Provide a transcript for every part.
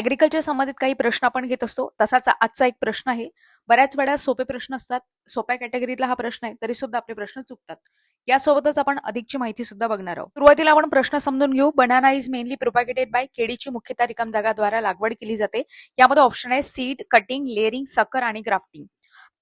Agriculture संबंधित काही प्रश्न आपण घेत असतो तसाच आजचा एक प्रश्न आहे. बऱ्याच वेळा सोपे प्रश्न असतात सोप्या कॅटेगरीतला हा प्रश्न आहे तरी सुद्धा आपले प्रश्न चुकतात. यासोबतच आपण अधिकची माहिती सुद्धा बघणार आहोत. सुरुवातीला आपण प्रश्न समजून घेऊ. Banana is mainly propagated by केळीची मुख्यतः रिकाम जागाद्वारे लागवड केली जाते. यामध्ये ऑप्शन आहे सीड कटिंग लेअरिंग सकर आणि ग्राफ्टिंग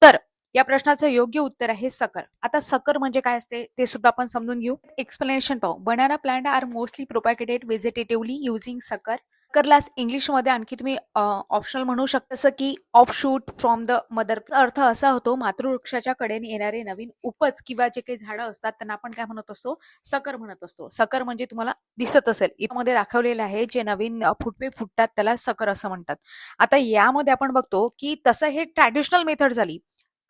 तर या प्रश्नाचं योग्य उत्तर आहे सकर आता सकर म्हणजे काय असते ते सुद्धा आपण समजून घेऊ. एक्सप्लेनेशन पाहू. Banana plant are mostly propagated vegetatively using sucker सकरला इंग्लिशमध्ये आणखी तुम्ही ऑप्शनल म्हणू शकता जसं की offshoot from the mother earth असा होतो मातृवृक्षाच्या कडेने येणारे नवीन उपज किंवा जे काही झाडं असतात त्यांना आपण काय म्हणत असतो? सकर म्हणत असतो. सकर म्हणजे तुम्हाला दिसत असेल. यामध्ये दाखवलेलं आहे जे नवीन फुटवे फुटतात त्याला सकर असं म्हणतात. आता यामध्ये आपण बघतो की तसं हे ट्रॅडिशनल मेथड झाली.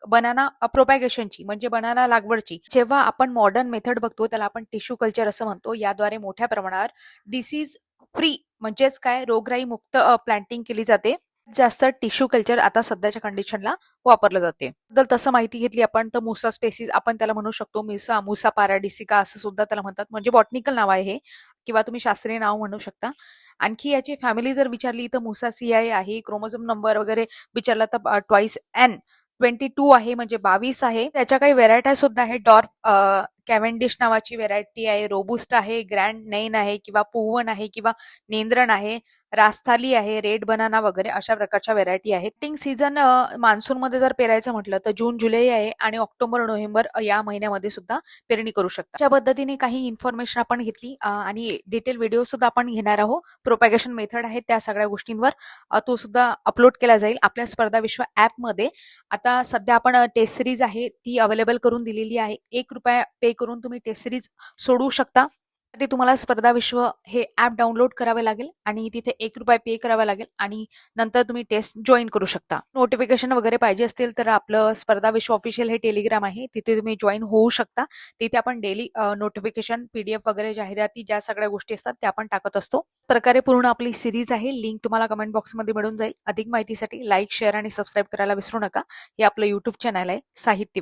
बनाना प्रोपॅगेशनची म्हणजे बनाना लागवडची. जेव्हा आपण मॉडर्न मेथड बघतो त्याला आपण टिश्यू कल्चर असं म्हणतो. याद्वारे मोठ्या प्रमाणावर डिसीज फ्री म्हणजेच काय? रोगराई मुक्त प्लांटिंग केली जाते. जास्त टिश्यू कल्चर आता सध्याच्या कंडिशनला वापरलं जाते. तर तसं माहिती घेतली आपण तर मुसा स्पेसिस आपण त्याला म्हणू शकतो मिसा मुसा पॅराडिसिका असं सुद्धा त्याला म्हणतात. म्हणजे बॉटनिकल नाव आहे हे किंवा तुम्ही शास्त्रीय नाव म्हणू शकता. आणखी याची फॅमिली जर विचारली तर मुसा सीआय आहे. क्रोमोझोम नंबर वगैरे विचारला तर ट्वाईस एन ट्वेंटी टू आहे म्हणजे बावीस आहे. त्याच्या काही व्हेरायट्या सुद्धा आहे. डॉर्फ कॅव्हेंडिश नावाची व्हेरायटी आहे रोबुस्ट आहे ग्रँड नैन आहे किंवा पुवन आहे किंवा नेंद्रण आहे रास्थाली आहे रेड बनाना वगैरे अशा प्रकारच्या व्हेरायटी आहेत. टिंग सीझन मान्सून मध्ये जर पेरायचं म्हटलं तर जून जुलै आहे आणि ऑक्टोबर नोव्हेंबर या महिन्यामध्ये सुद्धा पेरणी करू शकता. अशा पद्धतीने काही इन्फॉर्मेशन आपण घेतली आणि डिटेल व्हिडिओ सुद्धा आपण घेणार आहोत. प्रोपॅगेशन मेथड आहे त्या सगळ्या गोष्टींवर तो सुद्धा अपलोड केला जाईल आपल्या स्पर्धा विश्वमध्ये. आता सध्या आपण टेस्ट सिरीज आहे ती अवेलेबल करून दिलेली आहे. एक रुपया पे करून तुम्ही टेस्ट सिरीज सोडवू शकता. ते तुम्हाला स्पर्धा विश्व हे ऍप डाउनलोड करावे लागेल आणि तिथे एक रुपया पे करावा लागेल आणि नंतर तुम्ही टेस्ट जॉईन करू शकता. नोटिफिकेशन वगैरे पाहिजे असतील तर आपलं स्पर्धा विश्व ऑफिशियल हे टेलिग्राम आहे. तिथे तुम्ही जॉईन होऊ शकता. तिथे आपण डेली नोटिफिकेशन पीडीएफ वगैरे जाहिराती ज्या सगळ्या गोष्टी असतात त्या आपण टाकत असतो. प्रकारे पूर्ण आपली सिरीज आहे. लिंक तुम्हाला कमेंट बॉक्समध्ये मिळून जाईल. अधिक माहितीसाठी लाईक शेअर आणि सबस्क्राईब करायला विसरू नका. हे आपलं युट्यूब चॅनल आहे. साहित्य